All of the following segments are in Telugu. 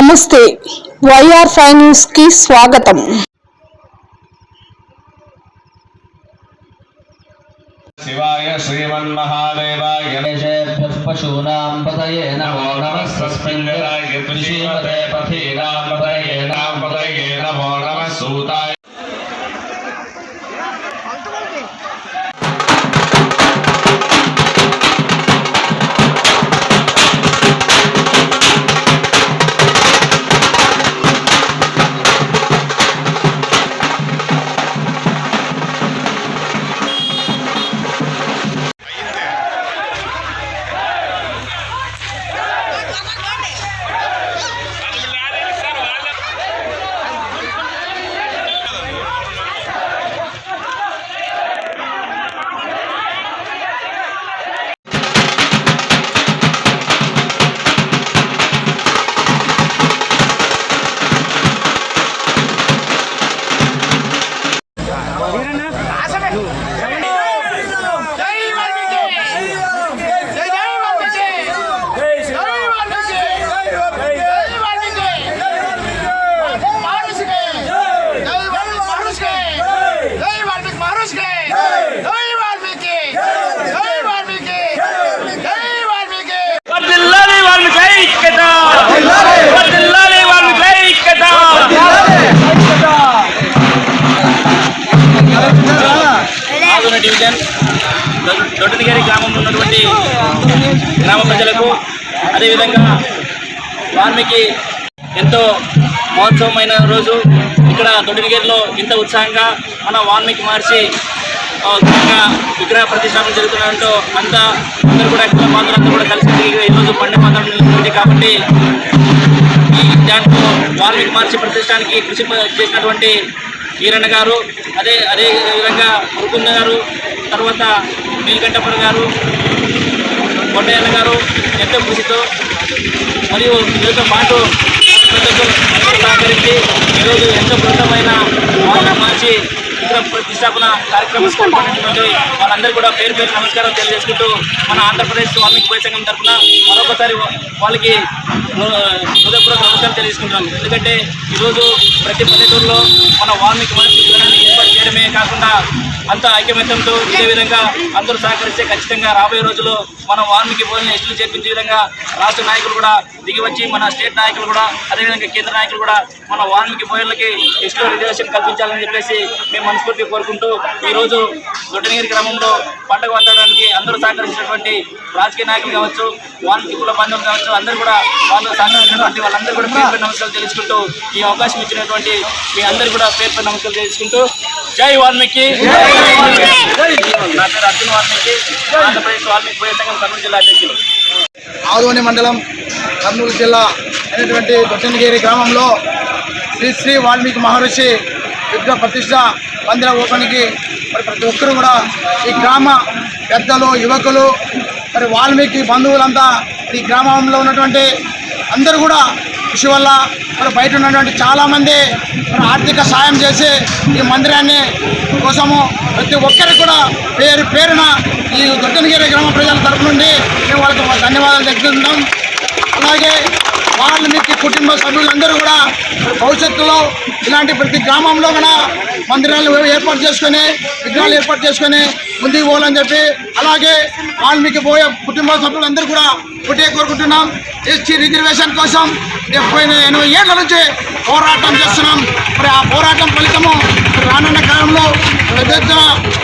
నమస్తే వైఆర్ ఫైవ్ న్యూస్ కి స్వాగతం శివాయ శ్రీమన్మహాదేవాయ పశూనాం పతయే నమో నమః స్వస్మింగరాయ త్రిశీమతే పథీనాం పతయే నాం పతయే నమో నమః సూతాయ ఆదోని డివిజన్ దొ- గ్రామంలో ఉన్నటువంటి గ్రామ ప్రజలకు అదేవిధంగా వాల్మీకి ఎంతో మహోత్సవమైన రోజు. ఇక్కడ దొడ్డనిగేరిలో ఇంత ఉత్సాహంగా మన వాల్మీకి మహర్షి విగ్రహ ప్రతిష్టాపన జరుగుతున్నట్టు అంతా అందరూ కూడా కుల బాంధవులంతా కూడా కలిసి ఈరోజు పండుగ మాత్రం నిలుస్తుంది కాబట్టి ఈ దాంట్లో వాల్మీకి మహర్షి ప్రతిష్టానికి కృషి చేసినటువంటి ఈరన్న గారు అదే అదే విధంగా మురుకుంద గారు తర్వాత నీలకంఠపురం గారు కొండయ్యన్న గారు ఎంతో కృషితో మరియు వీరితో పాటు సహకరించి ఈరోజు ఎంతో బృందమైన మార్చి విగ్రహ ప్రతిష్టాపన కార్యక్రమం వాళ్ళందరూ కూడా పేరు పేరు నమస్కారం తెలియజేసుకుంటూ మన ఆంధ్రప్రదేశ్ వాల్మీకి పోయి సంఘం తరఫున మరొకసారి వాళ్ళకి హృదయపూర్వక నమస్కారం తెలియజేసుకుంటున్నాం. ఎందుకంటే ఈరోజు ప్రతి పల్లెటూరులో మన వాల్మీకి మహర్షి విగ్రహాన్ని ఏర్పాటు చేయడమే కాకుండా అంత ఐక్యమత్యంతో ఇదే విధంగా అందరూ సహకరిస్తే ఖచ్చితంగా రాబోయే రోజుల్లో మనం వాల్మీకి భోజనం ఇష్టం చేర్పించే విధంగా రాష్ట్ర నాయకులు కూడా దిగి వచ్చి మన స్టేట్ నాయకులు కూడా అదేవిధంగా కేంద్ర నాయకులు కూడా మన వాల్మీకి భోజనలకి ఎస్లో రిజర్వేషన్ కల్పించాలని చెప్పేసి మేము మనస్ఫూర్తిగా కోరుకుంటూ ఈరోజు దొడ్డనగిరి గ్రామంలో పండుగ వాతావరణానికి అందరూ సహకరించినటువంటి రాజకీయ నాయకులు కావచ్చు వాల్మీకి కుల బంధువులు కావచ్చు అందరూ కూడా వాళ్ళు సహకరించినటువంటి వాళ్ళందరూ కూడా పేరు నమస్కారం నమస్కారాలు తెలుసుకుంటూ ఈ అవకాశం ఇచ్చినటువంటి మీ అందరూ కూడా పేరు పేరు నమస్కారాలు తెలుసుకుంటూ జై వాల్మీకి. నా పేరు అర్జున్ వాల్మీకి. ఆంధ్రప్రదేశ్ వాల్మీకి పోయే సంఘం కర్నూలు జిల్లా అధ్యక్షులు. ఆదోని మండలం కర్నూలు జిల్లా అయినటువంటి దొట్టనగిరి గ్రామంలో శ్రీ శ్రీ వాల్మీకి మహర్షి విగ్రహ ప్రతిష్ట మందిర ఓపెన్కి మరి ప్రతి ఒక్కరు కూడా ఈ గ్రామ పెద్దలు యువకులు మరి వాల్మీకి బంధువులంతా ఈ గ్రామంలో ఉన్నటువంటి అందరూ కూడా కృషి వల్ల మన బయట ఉన్నటువంటి చాలామంది మన ఆర్థిక సాయం చేసి ఈ మందిరాన్ని కోసము ప్రతి ఒక్కరికి కూడా పేరు పేరున ఈ దొట్టనగిరి గ్రామ ప్రజల తరపు నుండి మేము వాళ్ళకి ధన్యవాదాలు తెలుపుతున్నాం అలాగే వాల్మీకి కుటుంబ సభ్యులందరూ కూడా భవిష్యత్తులో ఇలాంటి ప్రతి గ్రామంలో కూడా మందిరాలు ఏర్పాటు చేసుకొని విగ్రహాలు ఏర్పాటు చేసుకొని ముందుకు పోవాలని చెప్పి అలాగే వాల్మీకి పోయే కుటుంబ సభ్యులందరూ కూడా ఒకటే కోరుకుంటున్నాం. ఎస్టీ రిజర్వేషన్ కోసం డెబ్బై ఎనభై ఏళ్ళ నుంచి పోరాటం చేస్తున్నాం. మరి ఆ పోరాటం ఫలితము రానున్న కాలంలో పెద్ద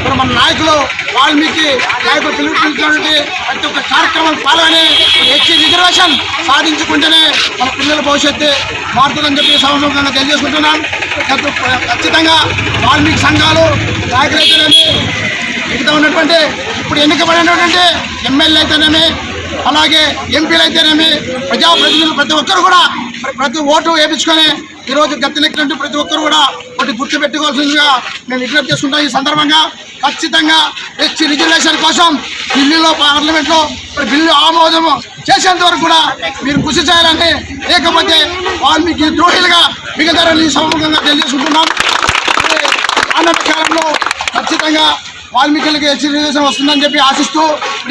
మన మన నాయకులు వాల్మీకి నాయకులు పిలుపునిచ్చినటువంటి ప్రతి ఒక్క కార్యక్రమం పాల్గొని హెచ్ రిజర్వేషన్ సాధించుకుంటేనే మన పిల్లల భవిష్యత్తు మారుతుందని చెప్పి సమస్య తెలియజేసుకుంటున్నాం ఖచ్చితంగా వాల్మీకి సంఘాలు నాయకులైతేనేమి మిగతా ఉన్నటువంటి ఇప్పుడు ఎన్నికబడినటువంటి ఎమ్మెల్యే అయితేనేమి అలాగే ఎంపీలు అయితేనేమి ప్రజాప్రతినిధులు ప్రతి ఒక్కరు కూడా ప్రతి ఓటు వేయించుకొని ఈరోజు గత్తెనెక్కినట్టు ప్రతి ఒక్కరు కూడా ఒకటి గుర్తు పెట్టుకోవాల్సిందిగా మేము విజ్ఞప్తి చేస్తుంటా ఈ సందర్భంగా. ఖచ్చితంగా ఎస్సీ రిజర్వేషన్ కోసం ఢిల్లీలో పార్లమెంట్లో బిల్లు ఆమోదం చేసేంత వరకు కూడా మీరు కృషి చేయాలని లేకపోతే వాల్మీకి ద్రోహిలుగా మిగతారని సమూహంగా తెలియజేసుకుంటున్నాం. అన్నటి కాలంలో ఖచ్చితంగా వాల్మీకులకి హెచ్ రిజర్వేషన్ వస్తుందని చెప్పి ఆశిస్తూ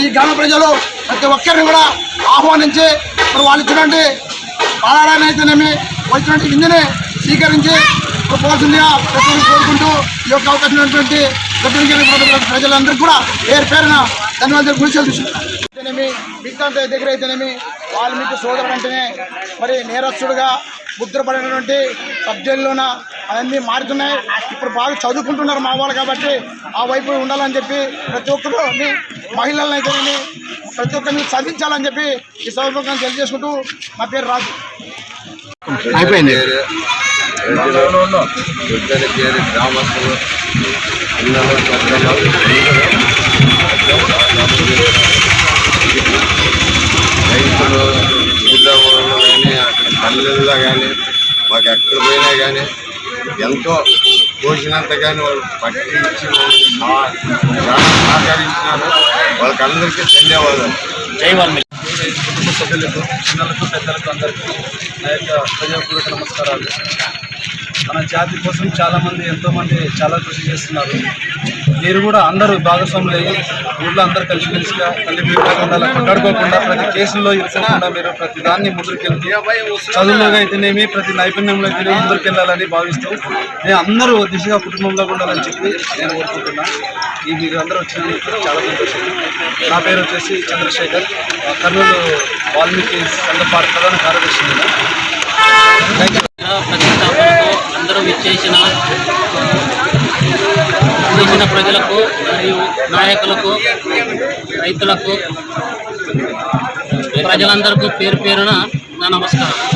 ఈ గ్రామ ప్రజలు ప్రతి ఒక్కరిని కూడా ఆహ్వానించి మరి వాళ్ళు చూడండి పాలారాన్ని అయితేనేమి వచ్చినట్టు ఇంజనే స్వీకరించి పోవాల్సిందిగా ప్రతి కోరుకుంటూ ఈ యొక్క అవకాశం ఉన్నటువంటి ప్రజలందరూ కూడా పేరు పేరున ధన్యవాదాలు గురించి అయితేనేమి విక్రాంత దగ్గర అయితేనేమి వాల్మీకి సోదరుడు అంటేనే మరి నేరస్తుడుగా ముద్రపడినటువంటి సబ్జెక్టులోన అవన్నీ మారుతున్నాయి. ఇప్పుడు బాగా చదువుకుంటున్నారు మా వాళ్ళు కాబట్టి ఆ వైపు ఉండాలని చెప్పి ప్రతి ఒక్కరు మహిళలను అయితేనేమి ప్రతి ఒక్కరిని చదివించాలని చెప్పి ఈ సౌకర్యం తెలియజేసుకుంటూ నా పేరు రాజు. అయిపోయింది. యుద్ధని పేరు గ్రామస్తులు రైతులు ఊళ్ళో కానీ అక్కడ పల్లెల్లో కానీ మాకు ఎక్కడ పోయినా కానీ ఎంతో పోసినంత కానీ వాళ్ళు పట్టించి వాళ్ళకి సహకరించినారు వాళ్ళకందరికీ ధన్యవాదాలు జై కుటుంబ సభ్యులకు చిన్నలకు పెద్దలకు అందరికీ నా యొక్క ప్రజాపూర్వక నమస్కారాలు. మన జాతి కోసం చాలామంది ఎంతోమంది చాలా కృషి చేస్తున్నారు. మీరు కూడా అందరూ భాగస్వాములు అయ్యి ఊళ్ళో అందరూ కలిసిమెలిసిగా తల్లి ఉండాలి కొట్లాడుకోకుండా ప్రతి కేసుల్లో ఇరుకోకుండా మీరు ప్రతి దాన్ని ముందుకెళ్తూ చదువులో అయితేనేమి ప్రతి నైపుణ్యంలో అయితేనేమి ముందుకెళ్ళాలని భావిస్తూ నేను అందరూ దిశగా కుటుంబంలో ఉండాలని చెప్పి నేను కోరుకుంటున్నా. ఈ మీరు అందరూ వచ్చినందుకు చాలా సంతోషం. నా పేరు వచ్చేసి చంద్రశేఖర్. కర్నూలు వాల్మీకి సంఘ ప్రధాన కార్యదర్శి అందరూ విచ్చేసిన చేసిన ప్రజలకు మరియు నాయకులకు రైతులకు ప్రజలందరికీ పేరు పేరున నా నమస్కారం.